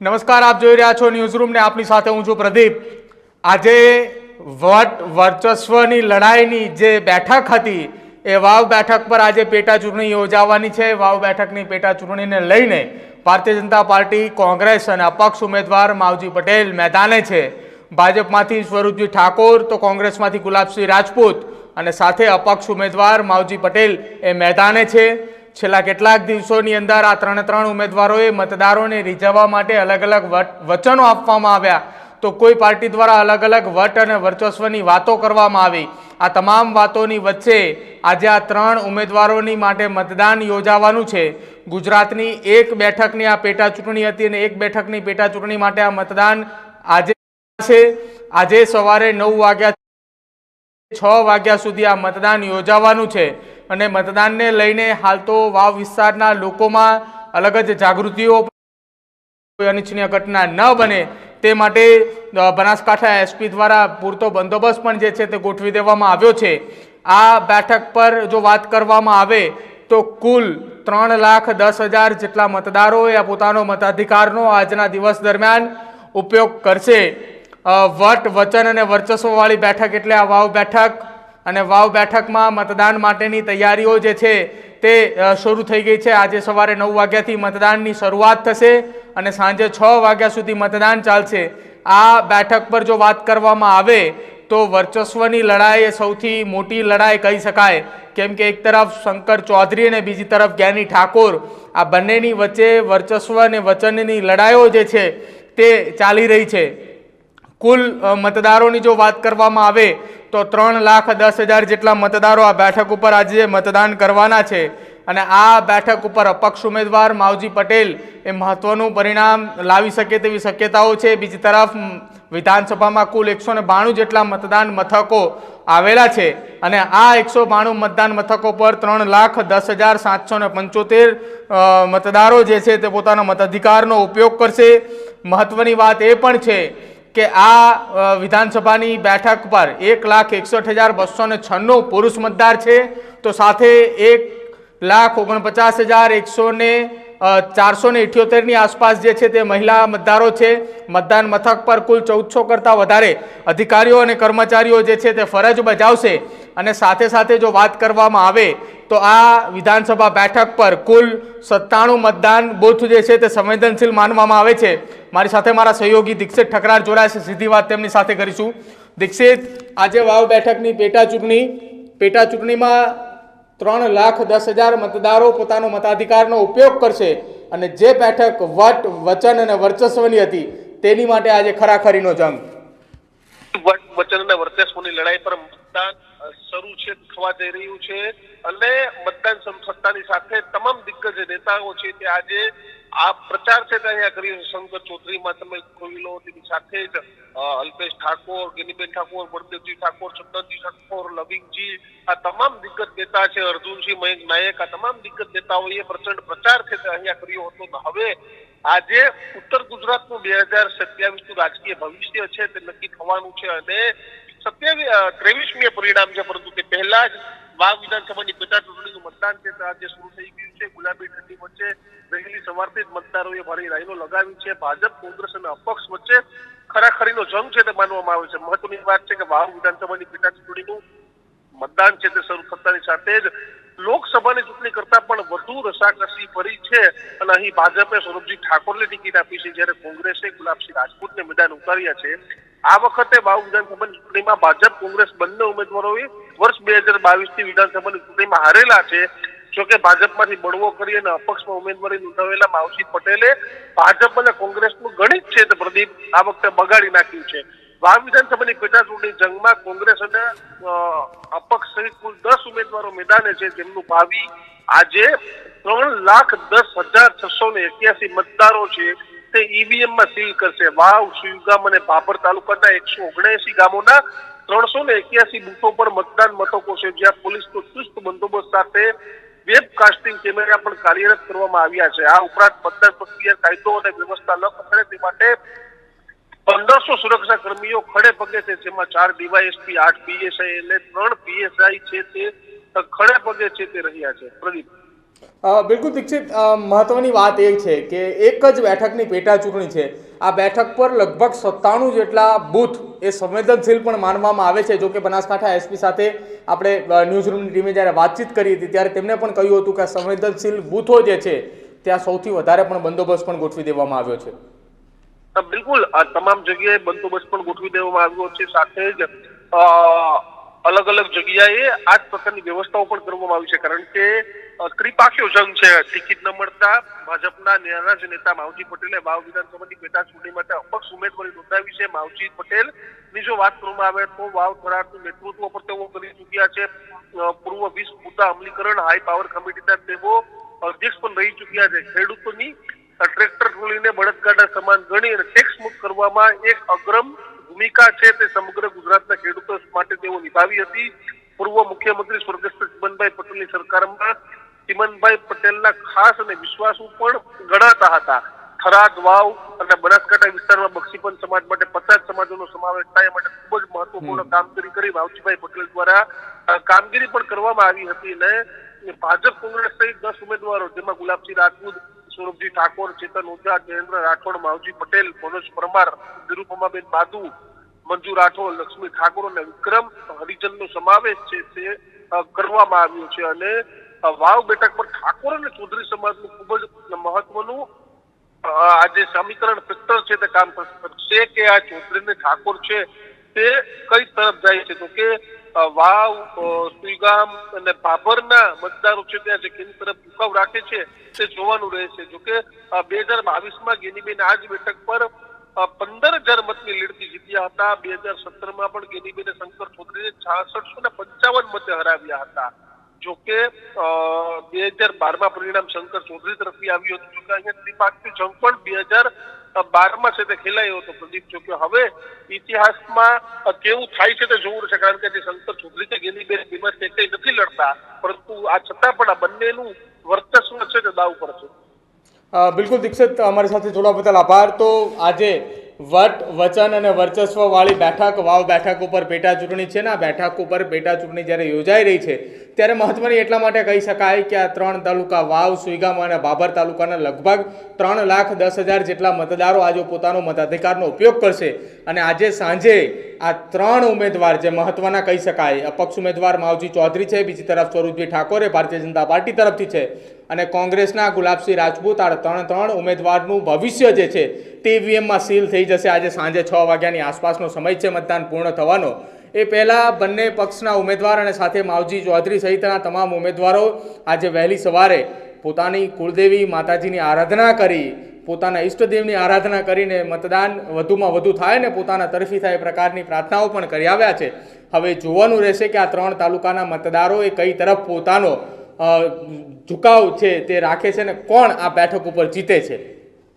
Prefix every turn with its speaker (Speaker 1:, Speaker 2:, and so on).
Speaker 1: નમસ્કાર, આપ જોઈ રહ્યા છો ન્યૂઝરૂમ ને આપની સાથે હું છું પ્રદીપ. આજે વટ વર્ચસ્વની લડાઈની જે બેઠક હતી, એ વાવ બેઠક પર આજે પેટા ચૂંટણી યોજાવાની છે. વાવ બેઠકની પેટા ચૂંટણીને લઈને ભારતીય જનતા પાર્ટી, કોંગ્રેસ અને અપક્ષ ઉમેદવાર માવજી પટેલ મેદાને છે. ભાજપમાંથી સ્વરૂપજી ઠાકોર, તો કોંગ્રેસમાંથી ગુલાબસિંહ રાજપૂત અને સાથે અપક્ષ ઉમેદવાર માવજી પટેલ એ મેદાને છે. છેલ્લા કેટલાક દિવસોની અંદર આ ત્રણે ત્રણ ઉમેદવારોએ મતદારોને રીઝવવા માટે અલગ અલગ વચનો આપવામાં આવ્યા. તો કોઈ પાર્ટી દ્વારા અલગ અલગ વટ અને વર્ચસ્વની વાતો કરવામાં આવી. આ તમામ વાતોની વચ્ચે આજે આ ત્રણ ઉમેદવારોની માટે મતદાન યોજાવાનું છે. ગુજરાતની એક બેઠકની આ પેટા ચૂંટણી હતી અને એક બેઠકની પેટા ચૂંટણી માટે આ મતદાન આજે છે. આજે સવારે નવ વાગ્યા છ વાગ્યા સુધી આ મતદાન યોજાવાનું છે. અને મતદાનને લઈને હાલ તો વાવ વિસ્તારના લોકોમાં અલગ જ જાગૃતિઓ અનિચ્છનીય ઘટના ન બને તે માટે બનાસકાંઠા એસપી દ્વારા પૂરતો બંદોબસ્ત પણ જે છે તે ગોઠવી દેવામાં આવ્યો છે. આ બેઠક પર જો વાત કરવામાં આવે તો કુલ ત્રણ લાખ દસ હજાર જેટલા મતદારોએ આ પોતાનો મતાધિકારનો આજના દિવસ દરમિયાન ઉપયોગ કરશે. વટ, વચન અને વર્ચસ્વવાળી બેઠક એટલે આ વાવ બેઠક અને વાવ બેઠકમાં મતદાન માટેની તૈયારીઓ જે છે તે શરૂ થઈ ગઈ છે. આજે સવારે નવ વાગ્યાથી મતદાનની શરૂઆત થશે અને સાંજે છ વાગ્યા સુધી મતદાન ચાલશે. આ બેઠક પર જો વાત કરવામાં આવે તો વર્ચસ્વની લડાઈ એ સૌથી મોટી લડાઈ કહી શકાય. કેમ કે એક તરફ શંકર ચૌધરી અને બીજી તરફ જ્ઞાની ઠાકોર, આ બંનેની વચ્ચે વર્ચસ્વ અને વચનની લડાઈઓ જે છે તે ચાલી રહી છે. કુલ મતદારોની જો વાત કરવામાં આવે તો ત્રણ લાખ દસ હજાર જેટલા મતદારો આ બેઠક ઉપર આજે મતદાન કરવાના છે. અને આ બેઠક ઉપર અપક્ષ ઉમેદવાર માવજી પટેલ એ મહત્વનું પરિણામ લાવી શકે તેવી શક્યતાઓ છે. બીજી તરફ વિધાનસભામાં કુલ એકસો ને બાણું જેટલા મતદાન મથકો આવેલા છે. અને આ એકસો બાણું મતદાન મથકો પર ત્રણ લાખ દસ હજાર સાતસો ને પંચોતેર મતદારો જે છે તે પોતાના મતાધિકારનો ઉપયોગ કરશે. મહત્વની વાત એ પણ છે કે આ વિધાનસભાની બેઠક પર એક લાખ એકસઠ હજાર બસો ને છન્નું પુરુષ મતદાર છે. તો સાથે એક લાખ ઓગણપચાસ હજાર એકસો ને ચારસો ને ઇઠ્યોતેરની આસપાસ જે છે તે મહિલા મતદારો છે. મતદાન મથક પર કુલ ચૌદસો કરતાં વધારે અધિકારીઓ અને કર્મચારીઓ જે છે તે ફરજ બજાવશે. અને સાથે સાથે જો વાત કરવામાં આવે તો આ વિધાનસભા બેઠક પર કુલ સત્તાણું મતદાન બૂથ જે છે તે સંવેદનશીલ માનવામાં આવે છે. મારી સાથે મારા સહયોગી દીક્ષિત ઠકરાર જોડાય સીધી વાત તેમની સાથે કરીશું. દીક્ષિત, આજે વાવ બેઠકની પેટા ચૂંટણી, પેટા ચૂંટણીમાં ત્રણ લાખ દસ હજાર મતદારો પોતાનો મતાધિકારનો ઉપયોગ કરશે અને જે બેઠક વટ, વચન અને વર્ચસ્વની હતી તેની માટે આજે ખરાખરીનો જંગ.
Speaker 2: વટ, વચન અને વર્ચસ્વની લડાઈ પર મતદાન શરૂ છે થવા જઈ રહ્યું છે અને મતદાન સત્તાની સાથે તમામ દિગ્ગજ નેતાઓ છે તે આજે આ પ્રચાર છે તે અહીંયા કરી શંકર ચૌધરીમાં તમે જોઈ તેની સાથે જ અલ્પેશ ઠાકોર, ગિનીબેન ઠાકોર, બળદેવજી ઠાકોર ચંદનજી ઠાકોર, લવિંગજી, આ તમામ દિગ્ગજ નેતા છે, અર્જુનસિંહ મયંક નાયક, આ તમામ દિગ્ગજ નેતાઓએ પ્રચંડ પ્રચાર છે તે અહીંયા કર્યો હતો. હવે આજે ઉત્તર ગુજરાતનું બે હજાર સત્યાવીસનું રાજકીય ભવિષ્ય છે તે નક્કી થવાનું છે અને સત્યાવીસ ત્રેવીસમી પરિણામ છે પરંતુ તે પહેલા જ વાવ વિધાનસભાની પેટા ચૂંટણીનું મતદાન છે તે આજે શરૂ થઈ ગયું છે. ગુલાબી ઠંડી વચ્ચે વહેલી સવારથી જ મતદારોએ ભારે લાઈનો લગાવી છે. ભાજપ, કોંગ્રેસ અને અપક્ષ વચ્ચે ખરાખરીનો જંગ છે તે માનવામાં આવે છે. મહત્વની વાત છે કે વાવ વિધાનસભાની પેટા ચૂંટણીનું મતદાન છે તે શરૂ થતાની સાથે જ લોકસભાની ચૂંટણી કરતા પણ વધુ રસાકસી ભરી છે અને અહીં ભાજપે સૌરભજી ઠાકોરને ટિકિટ આપી છે. જ્યારે કોંગ્રેસે ગુલાબસિંહ રાજપૂતને મેદાન ઉતાર્યા છે. આ વખતે વાવ વિધાનસભાની ચૂંટણીમાં ભાજપ, કોંગ્રેસ બંને ઉમેદવારોએ વર્ષ બે હજાર બાવીસથી વિધાનસભાની ચૂંટણીમાં હારેલા છે. જોકે ભાજપમાંથી બળવો કરી અને અપક્ષમાં ઉમેદવારી નોંધાવેલા માવસી પટેલે ભાજપ અને કોંગ્રેસનું ગણિત છે તે પ્રદીપ આ વખતે બગાડી નાખ્યું છે. વાવ વિધાનસભાની પેટા જંગમાં કોંગ્રેસ અને અપક્ષ સહિત કુલ દસ ઉમેદવારો મેદાને છે જેમનું ભાવિ આજે ત્રણ લાખ દસ હજાર છસો ને એક્યાસી મતદારો છે તે ઈવીએમમાં સીલ કરશે. વાવ સુયુગામ અને બાબર તાલુકાના એકસો ઓગણએસી ગામોના ત્રણસો ને એક્યાસી બુથો પર મતદાન મથકો છે. જ્યાં પોલીસનો ચુસ્ત બંદોબસ્ત સાથે વેબ કાસ્ટિંગ કેમેરા પણ કાર્યરત કરવામાં આવ્યા છે. આ ઉપરાંત મતદાન કાયદો અને વ્યવસ્થા ન ખસેડે તે માટે પંદરસો સુરક્ષા કર્મીઓ ખડે પગે છે, જેમાં ચાર ડીવાયએસપી, આઠ પીએસઆઈ એટલે ત્રણ પીએસઆઈ છે તે ખડે પગે છે તે રહ્યા છે. પ્રદીપ.
Speaker 1: બિલકુલ દીક્ષિત મહત્વની વાત એ છે કે એક જ બેઠકની પેટા ચૂંટણી છે. આ બેઠક પર લગભગ સત્તાણું જેટલા બૂથ એ સંવેદનશીલ પણ માનવામાં આવે છે. જો કે બનાસકાંઠા એસપી સાથે આપણે ન્યૂઝરૂમની ટીમે જ્યારે વાતચીત કરી હતી, ત્યારે તેમણે પણ કહ્યું હતું કે સંવેદનશીલ બૂથો જે છે, ત્યાં સૌથી વધારે પણ બંદોબસ્ત પણ ગોઠવી દેવામાં આવ્યો છે.
Speaker 2: બિલકુલ. આ તમામ જગ્યાએ બંદોબસ્ત પણ ગોઠવી દેવામાં આવ્યો છે. સાથે જ અલગ અલગ જગ્યાએ આ જ પ્રકારની વ્યવસ્થાઓ પણ કરવામાં આવી છે. કારણ કે જંગ છે. ટિકિટ ન મળતા ભાજપના નાના નેતા માવજી પટેલે વાવ વિધાનસભાની પેટા ચૂંટણી માટે અપક્ષ ઉમેદવારી નોંધાવી છે. માવજી પટેલની જો વાત કરવામાં આવે તો વાવ થરાદનું નેતૃત્વ પણ તેઓ કરી ચૂક્યા છે. પૂર્વ વીસ મુદ્દા અમલીકરણ, હાઈ પાવર કમિટીના તેઓ અધ્યક્ષ પણ રહી ચૂક્યા છે. ખેડૂતોની ટ્રેક્ટર ટ્રોલીને બળદગાડા સમાન ગણી અને ટેક્સ મુક્ત કરવામાં એક અગ્રમ ભૂમિકા છે તે સમગ્ર ગુજરાતના ખેડૂતો માટે તેઓ નિભાવી હતી. પૂર્વ મુખ્યમંત્રી સ્વર્ગસ્થ ચિમનભાઈ પટેલની સરકારમાં ચિમનભાઈ પટેલના ખાસ અને વિશ્વાસુ પણ ગણાતા હતા. થરાદ વાવ અને બનાસકાંઠા વિસ્તારમાં બક્ષીપન સમાજ માટે પચાસ સમાજોનો સમાવેશ થાય માટે ખૂબ જ મહત્વપૂર્ણ કામગીરી કરી માવજીભાઈ પટેલ દ્વારા. કામગીરી પણ કરવામાં આવી હતી અને ભાજપ કોંગ્રેસ સહિત દસ ઉમેદવારો જેમાં ગુલાબસિંહ રાજપૂત સૌરભજી ઠાકોર ચેતન ઓઝા જયેન્દ્ર રાઠોડ માવજી પટેલ મનોજ પરમાર નિરૂપમાબેન બાદુ મંજુ રાઠોડ લક્ષ્મી ઠાકોર અને વિક્રમ હરિજનનો સમાવેશ છે તે કરવામાં આવ્યો છે. અને વાવ બેઠક પર ઠાકોર અને ચૌધરી સમાજનું ખૂબ જ મહત્વનું આ સમીકરણ પિત્તર છે તે કામ છે કે આ ચૌધરી ને ઠાકોર છે તે કઈ તરફ જાય છે? તો કે વાવ સુઈગામ અને બાબરના મતદારો છે ત્યાં જે કેની તરફ ઝુકાવ રાખે છે તે જોવાનું રહેશે. જોકે બે હજાર બાવીસમાં ગેનીબેન આ જ બેઠક પર પંદર હજાર મતની લીડથી જીત્યા હતા. બે હજાર સત્તરમાં પણ ગેનીબેને શંકર ચૌધરીને છાસઠસો ને પંચાવન મતે હરાવ્યા હતા. જોકે બે હજાર બારમાં પરિણામ શંકર ચૌધરી તરફથી આવ્યું હતું જોકે અહીંયા ત્રિપાક્ષી જંગ પણ બે હજાર બારમાં છે તે ખેલાયો હતો પ્રદીપ. જોકે હવે ઇતિહાસમાં કેવું થાય છે તે જોવું છે કારણ કે જે શંકર ચૌધરી કે ગેનીબેન બીમસ તે કંઈ નથી લડતા. પરંતુ આ છતાં પણ આ બંનેનું વર્ચસ્વ છે તે દાવ પર છે.
Speaker 1: બિલકુલ દીક્ષિત, અમારી સાથે જોડાવા બદલ આભાર. તો આજે વટ, વચન અને વર્ચસ્વવાળી બેઠક, વાવ બેઠક ઉપર પેટા ચૂંટણી છે ને, આ બેઠક ઉપર પેટા ચૂંટણી જ્યારે યોજાઈ રહી છે, ત્યારે મહત્વની એટલા માટે કહી શકાય કે આ ત્રણ તાલુકા, વાવ, સુઈગામ અને બાબર તાલુકાના લગભગ ત્રણ લાખ દસ હજાર જેટલા મતદારો આજે પોતાનો મતાધિકારનો ઉપયોગ કરશે. અને આજે સાંજે આ ત્રણ ઉમેદવાર જે મહત્વના કહી શકાય. અપક્ષ ઉમેદવાર માવજી ચૌધરી છે, બીજી તરફ સ્વરૂપજી ઠાકોરે ભારતીય જનતા પાર્ટી તરફથી છે. અને કોંગ્રેસના ગુલાબસિંહ રાજપૂત આ ત્રણ ત્રણ ઉમેદવારનું ભવિષ્ય જે છે તે ઈવીએમમાં સીલ થઈ જશે. આજે સાંજે છ વાગ્યાની આસપાસનો સમય છે મતદાન પૂર્ણ થવાનો. એ પહેલાં બંને પક્ષના ઉમેદવાર અને સાથે માવજી ચૌધરી સહિતના તમામ ઉમેદવારો આજે વહેલી સવારે પોતાની કુળદેવી માતાજીની આરાધના કરી પોતાના ઈષ્ટદેવની આરાધના કરીને મતદાન વધુમાં વધુ થાય ને પોતાના તરફી થાય એ પ્રકારની પ્રાર્થનાઓ પણ કરી આવ્યા છે. હવે જોવાનું રહેશે કે આ ત્રણ તાલુકાના મતદારો એ કઈ તરફ પોતાનો ઝુકાવ છે તે રાખે છે ને કોણ આ બેઠક ઉપર જીતે છે?